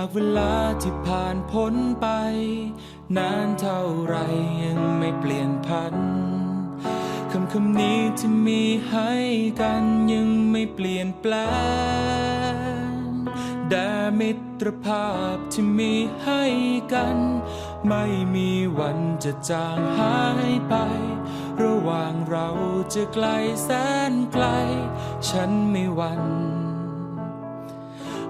ากเวลาที่ผ่านพ้นไป นานเท่าไรยังไม่เปลี่ยนพันคำคำนี้ที่มีให้กันยังไม่เปลี่ยนแปลงแต่มิตรภาพที่มีให้กัน ไม่มีวันจะจางหายไป ระหว่างเราจะไกลแสนไกล ฉันไม่หวัน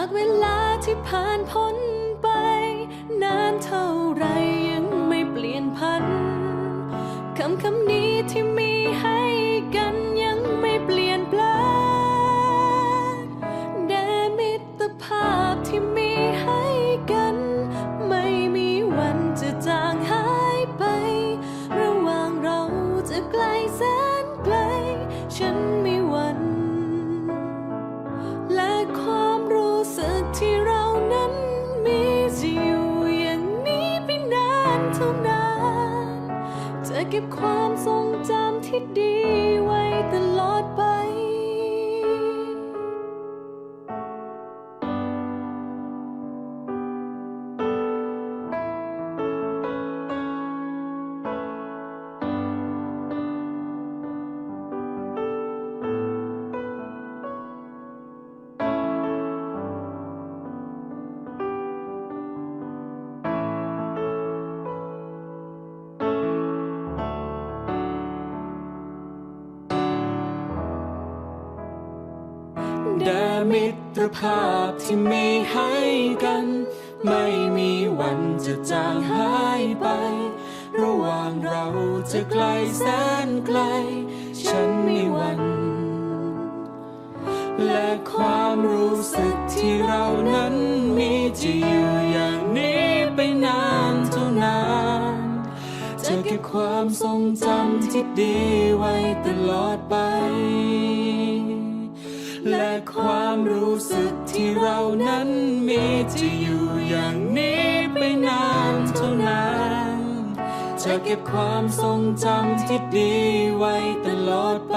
ากเวลาที่ผ่านพ้นไป นานเท่าไรยังไม่เปลี่ยนพันคำคำนี้ที่มีให้กันยังไม่เปลี่ยนแปลงแด่มิตรภาพที่มีให้กัน ไม่มีวันจะจางหายไป ระหว่างเราจะไกลแสนไกล ฉันม่หวั่นและความรู้สึก ที่เรานั้นมีจะอยู่อย่างนี้ไปนานเท่านานจะเก็บความทรงจำที่ดีไว้ตลอดไป แด่มิตรภาพที่มีให้กัน ไม่มีวันจะจางหายไป ระหว่างเราจะไกลแสนไกล ฉันไม่หวัน และความรู้สึกที่เรานั้นมีจะอยู่อย่างนี้ไปนานเท่านานจะเก็บความทรงจำที่ดีไว้ตลอดไป และความรู้สึกที่เรานั้นมีจะอยู่อย่างนี้ไปนานเท่านานจะเก็บความทรงจำที่ดีไว้ตลอดไป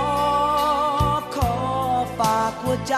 วใจ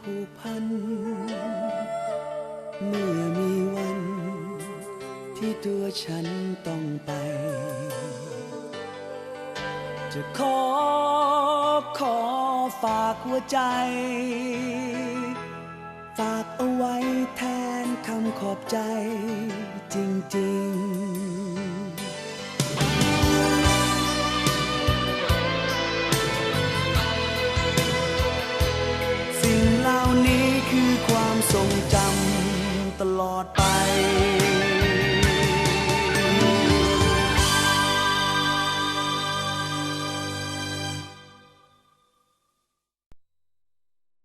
ผูกพัน เมื่อมีวัน ที่ตัวฉันต้องไป จะขอขอฝากหัวใจ ฝากเอาไว้แทนคำขอบใจจริง ๆ not.